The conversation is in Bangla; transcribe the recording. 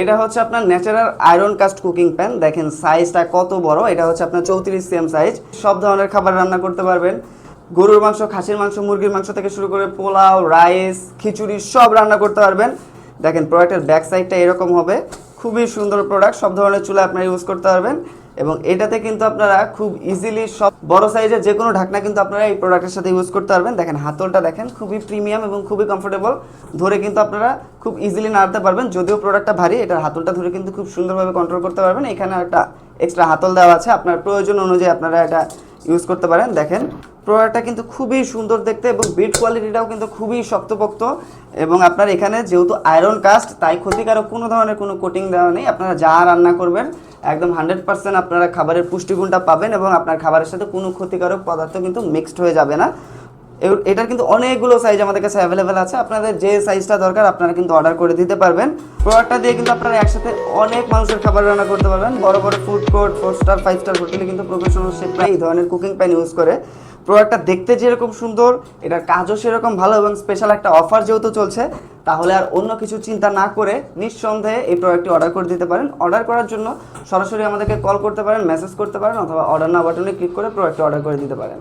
এটা হচ্ছে আপনার natural iron cast cooking pan. দেখেন সাইজটা কত বড়, এটা হচ্ছে আপনার চৌত্রিশ সিএম সাইজ সব ধরনের খাবার রান্না করতে পারবেন। গরুর মাংস, খাসির মাংস, মুরগির মাংস থেকে শুরু করে পোলাও রাইস খিচুড়ি, সব রান্না করতে পারবেন। দেখেন প্রোডাক্টের ব্যাক সাইডটা এরকম হবে। খুবই সুন্দর প্রোডাক্ট সব ধরনের চুলা আপনারা ইউজ করতে পারবেন। এবং এটাতে কিন্তু আপনারা খুব ইজিলি সব বড় সাইজের যে কোনো ঢাকনা কিন্তু আপনারা এই প্রোডাক্টের সাথে ইউজ করতে পারবেন। দেখেন, হাতলটা দেখেন, খুবই প্রিমিয়াম এবং খুবই কমফোর্টেবল ধরে কিন্তু আপনারা খুব ইজিলি নাড়তে পারবেন, যদিও প্রোডাক্টটা ভারী, এটার হাতলটা ধরে কিন্তু খুব সুন্দরভাবে কন্ট্রোল করতে পারবেন। এখানে একটা এক্সট্রা হাতল দেওয়া আছে। আপনার প্রয়োজন অনুযায়ী আপনারা এটা ইউজ করতে পারেন। দেখেন প্রোডাক্টটা কিন্তু খুবই সুন্দর দেখতে এবং বিল্ড কোয়ালিটিটাও কিন্তু খুবই শক্তপোক্ত। এবং আপনার এখানে যেহেতু আয়রন কাস্ট তাই ক্ষতিকারক কোনো ধরনের কোনো কোটিং দেওয়া নেই। আপনারা যা রান্না করবেন, একদম হান্ড্রেড পার্সেন্ট আপনারা খাবারের পুষ্টিগুণটা পাবেন এবং আপনার খাবারের সাথে কোনো ক্ষতিকারক পদার্থ কিন্তু মিক্সড হয়ে যাবে না। এটার কিন্তু অনেকগুলো সাইজ আমাদের কাছে অ্যাভেলেবেল আছে। আপনাদের যে সাইজটা দরকার, আপনারা কিন্তু অর্ডার করে দিতে পারবেন। প্রোডাক্টটা দিয়ে কিন্তু আপনারা একসাথে অনেক মানুষের খাবার রান্না করতে পারবেন। বড় বড় food court four star five star হোটেলে কিন্তু প্রফেশনাল শেফরা এই ধরনের কুকিং প্যান ইউজ করে। প্রোডাক্টটা দেখতে যেরকম সুন্দর, এটার কাজও সেরকম ভালো এবং স্পেশাল একটা অফার যেহেতু চলছে, তাহলে আর অন্য কিছু চিন্তা না করে নিঃসন্দেহে এই প্রোডাক্টটি অর্ডার করে দিতে পারেন। অর্ডার করার জন্য সরাসরি আমাদেরকে কল করতে পারেন মেসেজ করতে পারেন অথবা অর্ডার না বাটনে ক্লিক করে প্রোডাক্টটি অর্ডার করে দিতে পারেন।